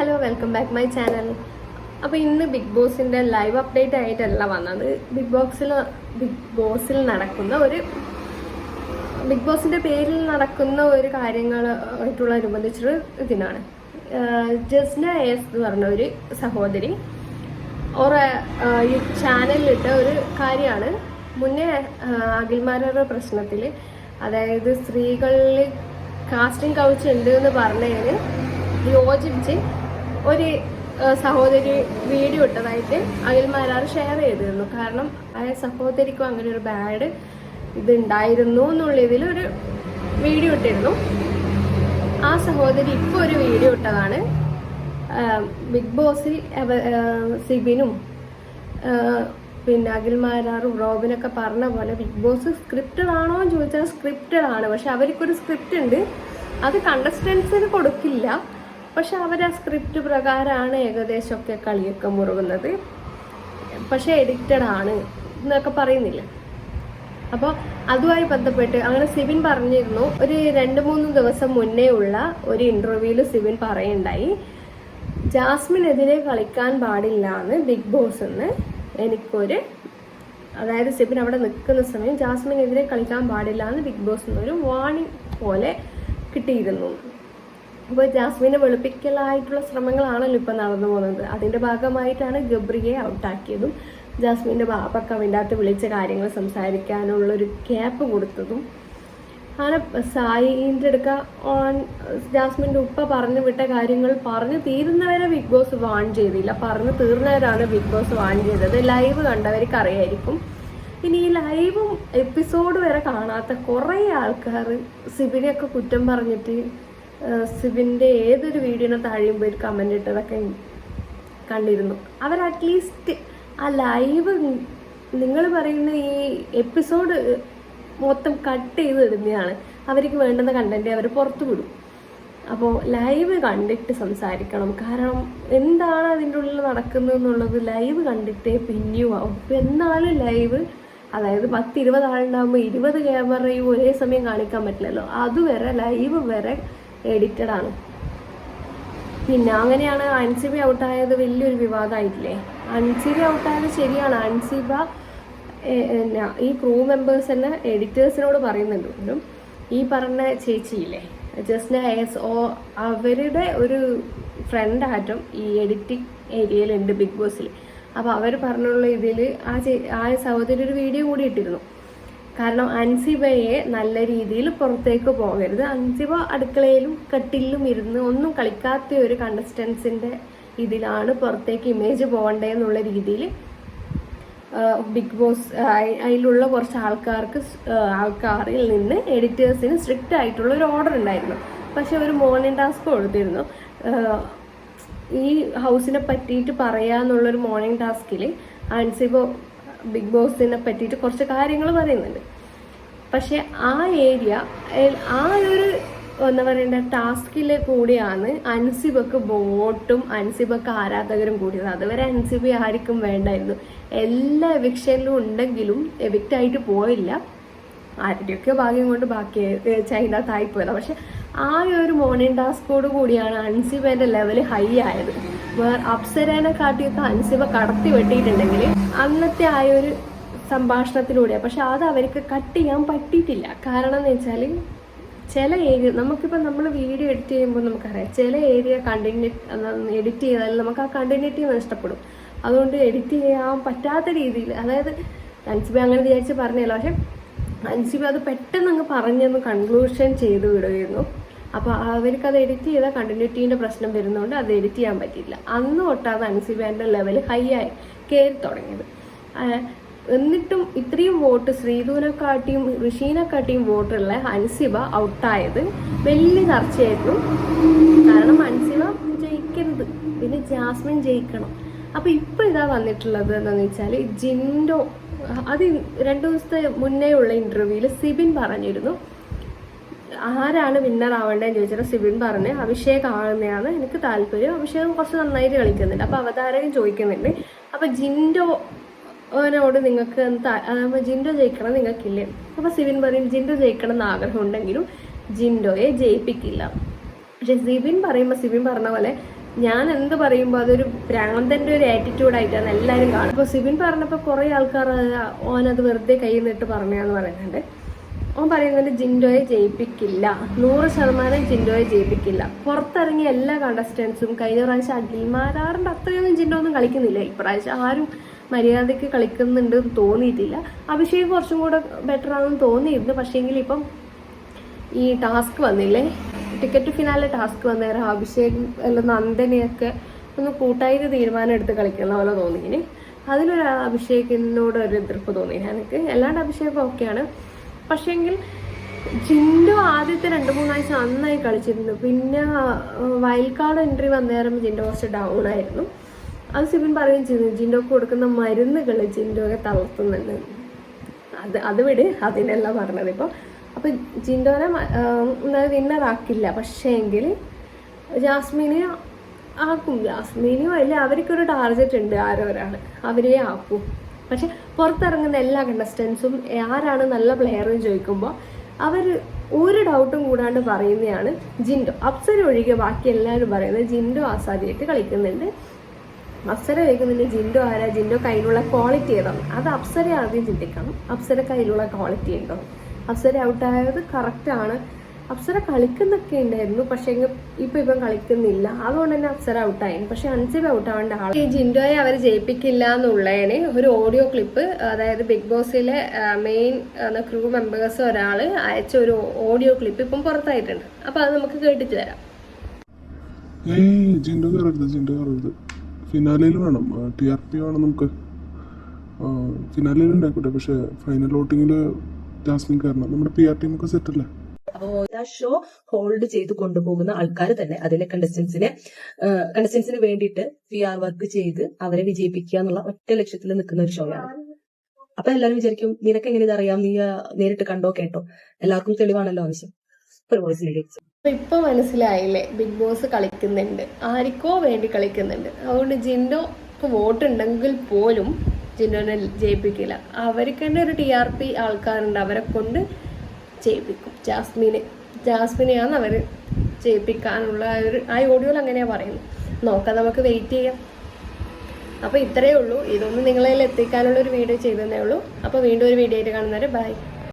Hello welcome back my channel. അപ്പോൾ ഇന്ന് big ബോസിന്റെ ലൈവ് അപ്ഡേറ്റ് ആയിട്ടല്ല വന്നത്. ബിഗ് ബോക്സിൽ ബിഗ് ബോസിൽ നടക്കുന്ന ഒരു ബിഗ് ബോസിന്റെ പേരിൽ നടക്കുന്ന ഒരു കാര്യങ്ങൾ ആയിട്ടുള്ള അനുബന്ധിച്ചൊരു ഇതിനാണ്. ജസ്ന എസ് എന്ന് പറഞ്ഞ ഒരു സഹോദരി. ഓർ ഈ ചാനലിലിട്ട ഒരു കാര്യമാണ്. മുന്നേ അഖിൽമാരുടെ പ്രശ്നത്തിൽ അതായത് സ്ത്രീകളിൽ കാസ്റ്റിംഗ് കൗച്ച് ഉണ്ട് എന്ന് പറഞ്ഞതിന് യോജിപ്പിച്ച് ഒരു സഹോദരി വീഡിയോ ഇട്ടതായിട്ട് അഖിൽമാരാർ ഷെയർ ചെയ്തിരുന്നു. കാരണം ആ സഹോദരിക്കും അങ്ങനെ ഒരു ബാഡ് ഇതുണ്ടായിരുന്നു എന്നുള്ള ഇതിൽ ഒരു വീഡിയോ ഇട്ടിരുന്നു. ആ സഹോദരി ഇപ്പോൾ ഒരു വീഡിയോ ഇട്ടതാണ്. ബിഗ് ബോസിൽ സിബിനും പിന്നെ പിന്നെ അഖിൽമാരാറും റോബിനൊക്കെ പറഞ്ഞ പോലെ ബിഗ് ബോസ് സ്ക്രിപ്റ്റഡ് ആണോ എന്ന് ചോദിച്ചാൽ സ്ക്രിപ്റ്റഡ് ആണ് പക്ഷെ അവർക്കൊരു സ്ക്രിപ്റ്റ് ഉണ്ട്. അത് കണ്ടസ്റ്റൻസിന് കൊടുക്കില്ല. പക്ഷെ അവർ ആ സ്ക്രിപ്റ്റ് പ്രകാരമാണ് ഏകദേശമൊക്കെ കളിയൊക്കെ മുറുകുന്നത്. പക്ഷെ എഡിക്റ്റഡ് ആണ് എന്നൊക്കെ പറയുന്നില്ല? അപ്പോൾ അതുമായി ബന്ധപ്പെട്ട് അങ്ങനെ സിബിൻ പറഞ്ഞിരുന്നു. ഒരു രണ്ട് മൂന്ന് ദിവസം മുന്നേ ഉള്ള ഒരു ഇന്റർവ്യൂവിൽ സിബിൻ പറയുണ്ടായി ജാസ്മിനെതിരെ കളിക്കാൻ പാടില്ല എന്ന് ബിഗ് ബോസ് എന്ന് എനിക്കൊരു അതായത് സിബിൻ അവിടെ നിൽക്കുന്ന സമയം ജാസ്മിനെതിരെ കളിക്കാൻ പാടില്ല എന്ന് ബിഗ് ബോസ് എന്നൊരു വാണിംഗ് പോലെ കിട്ടിയിരുന്നു. അപ്പോൾ ജാസ്മിനെ വെളുപ്പിക്കലായിട്ടുള്ള ശ്രമങ്ങളാണല്ലോ ഇപ്പം നടന്നു പോകുന്നത്. അതിന്റെ ഭാഗമായിട്ടാണ് ഗബ്രിയെ ഔട്ടാക്കിയതും ജാസ്മിന്റെ ബാപ്പൊക്കെ അവന്റെ അകത്ത് വിളിച്ച കാര്യങ്ങൾ സംസാരിക്കാനുള്ളൊരു ക്യാപ്പ് കൊടുത്തതും. ആണ് സായിന്റെ അടുക്ക ഓൺ ജാസ്മിന്റെ ഉപ്പ പറഞ്ഞു വിട്ട കാര്യങ്ങൾ പറഞ്ഞു തീരുന്നവരെ ബിഗ് ബോസ് വാൺ ചെയ്തില്ല. പറഞ്ഞു തീർന്നവരാണ് ബിഗ് ബോസ് വാൺ ചെയ്തത്. ലൈവ് കണ്ടവർക്ക് അറിയായിരിക്കും ഇനി ഈ ലൈവും എപ്പിസോഡ് വരെ കാണാത്ത കുറേ ആൾക്കാർ സിബിനെയൊക്കെ കുറ്റം പറഞ്ഞിട്ട് സിബിന്റെ ഏതൊരു വീഡിയോനെ താഴെയും പോയി കമന്റ് ഇട്ടതൊക്കെ കണ്ടിരുന്നു. അവർ അറ്റ്ലീസ്റ്റ് ആ ലൈവ് നിങ്ങൾ പറയുന്ന ഈ എപ്പിസോഡ് മൊത്തം കട്ട് ചെയ്ത് ഇടുന്നതാണ്. അവർക്ക് വേണ്ടുന്ന കണ്ടന്റ് അവർ പുറത്തു വിടും. അപ്പോൾ ലൈവ് കണ്ടിട്ട് സംസാരിക്കണം. കാരണം എന്താണ് അതിന്റെ ഉള്ളിൽ നടക്കുന്നത് എന്നുള്ളത് ലൈവ് കണ്ടിട്ടേ പിന്നെയും ആവും. ഇപ്പം എന്നാലും ലൈവ് അതായത് പത്ത് ഇരുപത് ആളുണ്ടാകുമ്പോൾ ഇരുപത് ക്യാമറയും ഒരേ സമയം കാണിക്കാൻ പറ്റില്ലല്ലോ. അതുവരെ ലൈവ് വരെ എഡിറ്റഡ് ആണ്. പിന്നെ അങ്ങനെയാണ് അൻസിബി ഔട്ടായത് വലിയൊരു വിവാദമായിട്ടില്ലേ? അൻസിബി ഔട്ടായത് ശരിയാണ്. അൻസിബ ഈ ക്രൂ മെമ്പേഴ്സ് തന്നെ എഡിറ്റേഴ്സിനോട് പറയുന്നുണ്ട്. ഈ പറഞ്ഞ ചേച്ചിയില്ലേ ജസ്ന എസ് ഓ അവരുടെ ഒരു ഫ്രണ്ട് ആറ്റം ഈ എഡിറ്റിംഗ് ഏരിയയിലുണ്ട് ബിഗ് ബോസിൽ അപ്പോൾ അവർ പറഞ്ഞുള്ള ഇതിൽ ആ ചേ ആ സഹോദരി ഒരു വീഡിയോ കൂടി ഇട്ടിരുന്നു. കാരണം അൻസിബയെ നല്ല രീതിയിൽ പുറത്തേക്ക് പോകരുത്. അൻസിബ അടുക്കളയിലും കട്ടിലും ഇരുന്ന് ഒന്നും കളിക്കാത്ത ഒരു കണ്ടസ്റ്റൻസിന്റെ ഇതിലാണ് പുറത്തേക്ക് ഇമേജ് പോകണ്ടേന്നുള്ള രീതിയിൽ ബിഗ് ബോസ് അതിലുള്ള കുറച്ച് ആൾക്കാർക്ക് ആൾക്കാരിൽ നിന്ന് എഡിറ്റേഴ്സിന് സ്ട്രിക്റ്റ് ആയിട്ടുള്ള ഒരു ഓർഡർ ഉണ്ടായിരുന്നു. പക്ഷെ ഒരു മോർണിംഗ് ടാസ്ക് കൊടുത്തിരുന്നു. ഈ ഹൗസിനെ പറ്റിയിട്ട് പറയാന്നുള്ളൊരു മോർണിംഗ് ടാസ്കിൽ അൻസിബോ ബിഗ് ബോസിനെ പറ്റിയിട്ട് കുറച്ച് കാര്യങ്ങൾ പറയുന്നുണ്ട്. പക്ഷെ ആ ഏരിയ ആ ഒരു എന്താ പറയണ്ട ടാസ്കിലെ കൂടിയാണ് അൻസിബക്ക് വോട്ടും അൻസിബക്ക് ആരാധകരും കൂടിയത്. അതുവരെ അൻസിബ ആർക്കും വേണ്ടായിരുന്നു. എല്ലാ എവിക്ഷനിലും ഉണ്ടെങ്കിലും എവിക്റ്റ് ആയിട്ട് പോയില്ല. ആരുടെയൊക്കെ ഭാഗ്യം കൊണ്ട് ബാക്കി ചൈന തായിപ്പോയതാണ് പക്ഷെ ആ ഒരു മോർണിംഗ് ടാസ്കോട് കൂടിയാണ് അൻസിബന്റെ ലെവൽ ഹൈ ആയത്. വേറെ അപ്സരനെ കാട്ടിയൊക്കെ അൻസിബ കടത്തി വെട്ടിയിട്ടുണ്ടെങ്കിൽ അന്നത്തെ ആ ഒരു സംഭാഷണത്തിലൂടെ പക്ഷെ അത് അവർക്ക് കട്ട് ചെയ്യാൻ പറ്റിയിട്ടില്ല. കാരണം എന്ന് വെച്ചാൽ ചില ഏരിയ നമുക്കിപ്പോൾ നമ്മൾ വീഡിയോ എഡിറ്റ് ചെയ്യുമ്പോൾ നമുക്കറിയാം ചില ഏരിയ കണ്ടിന്യൂ എഡിറ്റ് ചെയ്താൽ നമുക്ക് ആ കണ്ടിന്യൂറ്റി നഷ്ടപ്പെടും അതുകൊണ്ട് എഡിറ്റ് ചെയ്യാൻ പറ്റാത്ത രീതിയിൽ അതായത് അൻസിബ അങ്ങനെ വിചാരിച്ച് പറഞ്ഞല്ലോ പക്ഷെ അൻസിബ അത് പെട്ടെന്ന് അങ്ങ് പറഞ്ഞൊന്ന് കൺക്ലൂഷൻ ചെയ്ത് വിടുകയായിരുന്നു. അപ്പോൾ അവർക്ക് അത് എഡിറ്റ് ചെയ്താൽ കണ്ടിന്യൂറ്റീന്റെ പ്രശ്നം വരുന്നതുകൊണ്ട് അത് എഡിറ്റ് ചെയ്യാൻ പറ്റിയില്ല. അന്ന് തൊട്ടാണ് അൻസിബാന്റെ ലെവൽ ഹൈ ആയി കയറി തുടങ്ങിയത്. എന്നിട്ടും ഇത്രയും വോട്ട് ശ്രീധുവിനെക്കാട്ടിയും ഋഷീനെക്കാട്ടിയും വോട്ടുള്ള അൻസിബ ഔട്ടായത് വലിയ ചർച്ചയായിരുന്നു. കാരണം അൻസിബ ജയിക്കരുത്. പിന്നെ ജാസ്മിൻ ജയിക്കണം. അപ്പൊ ഇപ്പൊ ഇതാ വന്നിട്ടുള്ളത് എന്താണെന്ന് വെച്ചാൽ ജിൻഡോ അത് രണ്ടു ദിവസത്തെ മുന്നേ ഉള്ള ഇന്റർവ്യൂവിൽ സിബിൻ പറഞ്ഞിരുന്നു. ആരാണ് വിന്നർ ആവേണ്ടതെന്ന് ചോദിച്ചാൽ സിബിൻ പറഞ്ഞ് അഭിഷേക് ആവുന്നതാണ് എനിക്ക് താല്പര്യം. അഭിഷേകം കുറച്ച് നന്നായിട്ട് കളിക്കുന്നുണ്ട്. അപ്പോൾ അവതാരകൻ ചോദിക്കുന്നുണ്ട്. അപ്പോൾ ജിൻഡോ ോട് നിങ്ങൾക്ക് ജിൻഡോ ജയിക്കണം നിങ്ങൾക്കില്ലേ? അപ്പൊ സിബിൻ പറയും ജിൻഡോ ജയിക്കണം എന്ന് ആഗ്രഹം ഉണ്ടെങ്കിലും ജിൻഡോയെ ജയിപ്പിക്കില്ല. പക്ഷെ സിബിൻ പറയുമ്പോൾ സിബിൻ പറഞ്ഞ പോലെ ഞാൻ എന്ത് പറയുമ്പോൾ അതൊരു ഭ്രാന്തന്റെ ഒരു ആറ്റിറ്റ്യൂഡ് ആയിട്ടാണ് എല്ലാവരും കാണും അപ്പോൾ സിബിൻ പറഞ്ഞപ്പോൾ കുറേ ആൾക്കാർ ഓനത് വെറുതെ കൈ നിന്നിട്ട് പറഞ്ഞാന്ന് പറയുന്നുണ്ട്. ഓൻ പറയുന്നുണ്ട് ജിൻഡോയെ ജയിപ്പിക്കില്ല. നൂറ് ശതമാനം ജിൻഡോയെ ജയിപ്പിക്കില്ല. പുറത്തിറങ്ങിയ എല്ലാ കണ്ടസ്റ്റൻസും കഴിഞ്ഞ പ്രാവശ്യം അഖിൽമാരാറിന്റെ അത്രയൊന്നും ജിൻഡോ ഒന്നും കളിക്കുന്നില്ല. ഇപ്രാവശ്യം ആരും മര്യാദയ്ക്ക് കളിക്കുന്നുണ്ട് എന്ന് തോന്നിയിട്ടില്ല. അഭിഷേക് കുറച്ചും കൂടെ ബെറ്റർ ആണെന്ന് തോന്നിയിരുന്നു. പക്ഷേങ്കിൽ ഇപ്പം ഈ ടാസ്ക് വന്നില്ലേ? ടിക്കറ്റ് ഫിനാലെ ടാസ്ക് വന്നേരം അഭിഷേക് അല്ല നന്ദനെയൊക്കെ ഒന്ന് കൂട്ടായിട്ട് തീരുമാനം എടുത്ത് കളിക്കുന്ന പോലെ തോന്നിയിന്. അതിലൊരു അഭിഷേകിനോട് ഒരു എതിർപ്പ് തോന്നി എനിക്ക് അല്ലാണ്ട് അഭിഷേകം ഓക്കെയാണ് പക്ഷേങ്കിൽ ജിൻഡു ആദ്യത്തെ രണ്ട് മൂന്നാഴ്ച നന്നായി കളിച്ചിരുന്നു. പിന്നെ വൈൽഡ് കാർഡ് എൻട്രി വന്നേരം ജിൻഡോ കുറച്ച് ഡൗൺ ആയിരുന്നു. അത് സിബിൻ പറയുകയും ചെയ്തു ജിൻഡോക്ക് കൊടുക്കുന്ന മരുന്നുകൾ ജിൻഡോയെ തളർത്തുന്നുണ്ട്. അത് അത് വിട് അതിനല്ല പറഞ്ഞത് ഇപ്പോൾ അപ്പം ജിൻഡോനെ വിന്നർ ആക്കില്ല. പക്ഷേ എങ്കിൽ ജാസ്മിനെ ആക്കും. ജാസ്മിനും അല്ല അവർക്കൊരു ടാർഗറ്റ് ഉണ്ട് ആരോ ഒരാൾ അവരെ ആക്കും. പക്ഷെ പുറത്തിറങ്ങുന്ന എല്ലാ കണ്ടസ്റ്റൻസും ആരാണ് നല്ല പ്ലെയർ എന്ന് ചോദിക്കുമ്പോൾ അവർ ഒരു ഡൗട്ടും കൂടാണ്ട് പറയുന്നതാണ് ജിൻഡോ. അപ്സര ഒഴികെ ബാക്കി എല്ലാവരും പറയുന്നത് ജിൻഡോ ആസാദിയായിട്ട് കളിക്കുന്നുണ്ട്. അപ്സര ചോദിക്കുന്നുണ്ട് ജിൻഡോ ആരാ? ജിൻഡോ കയ്യിലുള്ള ക്വാളിറ്റി ഏതാണ്? അത് അപ്സര ആദ്യം ചിന്തിക്കണം. അപ്സര കയ്യിലുള്ള ക്വാളിറ്റി ഉണ്ടോ? അപ്സര ഔട്ടായത് കറക്റ്റാണ് അപ്സര കളിക്കുന്നൊക്കെ ഉണ്ടായിരുന്നു പക്ഷേ ഇപ്പൊ ഇപ്പം കളിക്കുന്നില്ല. അതുകൊണ്ട് തന്നെ അപ്സര ഔട്ടായി. പക്ഷെ അൻസിബ് ഔട്ടാവേണ്ട ആൾ ഈ ജിൻഡോയെ അവർ ജയിപ്പിക്കില്ല എന്നുള്ളതിന് ഒരു ഓഡിയോ ക്ലിപ്പ് അതായത് ബിഗ് ബോസിലെ മെയിൻ ക്രൂ മെമ്പേഴ്സ് ഒരാൾ അയച്ച ഒരു ഓഡിയോ ക്ലിപ്പ് ഇപ്പം പുറത്തായിട്ടുണ്ട്. അപ്പൊ അത് നമുക്ക് കേട്ടിട്ട് തരാം ജിൻഡോ ഫിനാലയിൽ വേണം. ടി ആർ പി വേണം നമുക്ക്. ഫിനാലയിൽ ഉണ്ടായിക്കോട്ടെ പക്ഷെ ഫൈനൽ വോട്ടിങ്ങിൽ ജാസ്മിൻ കയറണം നമ്മുടെ പി ആർ ടീമൊക്കെ സെറ്റ് അല്ലേ? അപ്പോൾ ആ ഷോ ഹോൾഡ് ചെയ്ത് കൊണ്ടുപോകുന്ന ആൾക്കാർ തന്നെ അതിലെ കണ്ടസ്റ്റൻസിനെ കണ്ടസ്റ്റൻസിന് വേണ്ടിയിട്ട് പി ആർ വർക്ക് ചെയ്ത് അവരെ വിജയിപ്പിക്കുക എന്നുള്ള ഒറ്റ ലക്ഷ്യത്തിൽ നിൽക്കുന്ന ഒരു ഷോയാണ് അപ്പൊ എല്ലാവരും വിചാരിക്കും നിനക്ക് എങ്ങനെ ഇതറിയാം നീ നേരിട്ട് കണ്ടോ കേട്ടോ? എല്ലാവർക്കും തെളിവാണല്ലോ ആവശ്യം. ഇപ്പൊ മനസ്സിലായില്ലേ? ബിഗ് ബോസ് കളിക്കുന്നുണ്ട്. ആർക്കോ വേണ്ടി കളിക്കുന്നുണ്ട്. അതുകൊണ്ട് ജിൻഡോക്ക് വോട്ട് ഉണ്ടെങ്കിൽ പോലും ജിൻഡോനെ ജയിപ്പിക്കില്ല. അവർക്ക് തന്നെ ഒരു ടി ആർ പി ആൾക്കാരുണ്ട്. അവരെ കൊണ്ട് ജയിപ്പിക്കും ജാസ്മിനെ ജാസ്മിനെയാണ് അവർ ചെയ്യിപ്പിക്കാനുള്ള ഒരു ആ ഓഡിയോയിൽ അങ്ങനെയാണ് പറയുന്നത്. നോക്കാം നമുക്ക് വെയിറ്റ് ചെയ്യാം. അപ്പോൾ ഇത്രയേ ഉള്ളൂ. ഇതൊന്നും നിങ്ങളതിൽ എത്തിക്കാനുള്ള ഒരു വീഡിയോ ചെയ്തതേ ഉള്ളൂ. അപ്പോൾ വീണ്ടും ഒരു വീഡിയോ ആയിട്ട് കാണുന്നവരെ ബൈ